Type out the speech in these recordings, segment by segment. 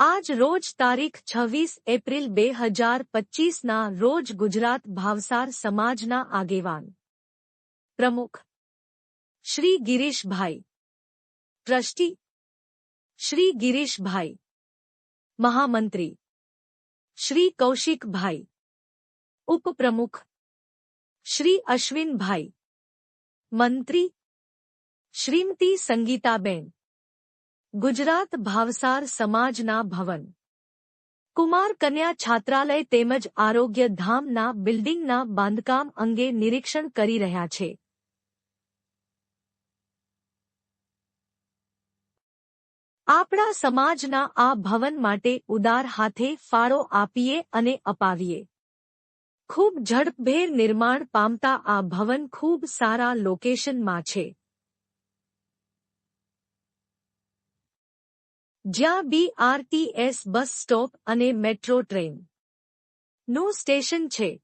આજ રોજ તારીખ છવ્વીસ એપ્રિલ બે હજાર પચીસના રોજ ગુજરાત ભાવસાર સમાજના આગેવાન પ્રમુખ શ્રી ગિરીશભાઈ ટ્રસ્ટી શ્રી ગિરીશભાઈ મહામંત્રી શ્રી કૌશિકભાઈ ઉપપ્રમુખ શ્રી અશ્વિનભાઈ મંત્રી શ્રીમતી સંગીતાબેન ગુજરાત ભાવસાર સમાજના ભવન. કુમાર કન્યા છાત્રાલય તેમજ આરોગ્ય ધામના બિલ્ડિંગના બાંધકામ અંગે નિરીક્ષણ કરી રહ્યા છે. આપણા સમાજના આ ભવન માટે ઉદાર હાથે ફાળો આપીએ અને અપાવીએ. ખૂબ ઝડપભેર નિર્માણ પામતા આ ભવન ખૂબ સારા લોકેશનમાં છે. જ્યાં બીઆરટીએસ બસ સ્ટોપ અને મેટ્રો ટ્રેન. નું સ્ટેશન છે.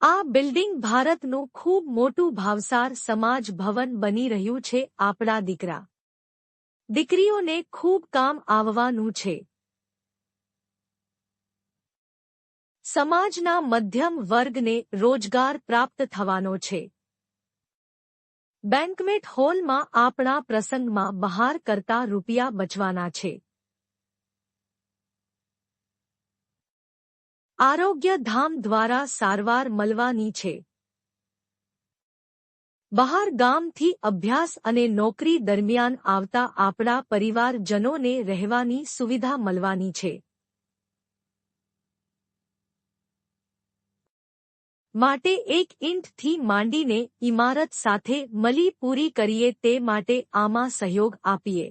આ બિલ્ડિંગ ભારતનું ખૂબ મોટું ભાવસાર સમાજ ભવન બની રહ્યું છે આપણા દીકરા. દીકરીઓને ખૂબ કામ આવવાનું છે. સમાજના મધ્યમ વર્ગને રોજગાર પ્રાપ્ત થવાનો છે. બેન્કમેટ હોલમાં આપણા પ્રસંગમાં બહાર કરતા રૂપિયા બચવાના છે. આરોગ્ય ધામ દ્વારા સારવાર મળવાની છે. બહાર ગામથી અભ્યાસ અને નોકરી દરમિયાન આવતા આપણા પરિવારજનોને રહેવાની સુવિધા મળવાની છે. માટે એક ઇંટથી માંડીને ઇમારત સાથે મલી પૂરી કરીએ તે માટે આમાં સહયોગ આપીએ.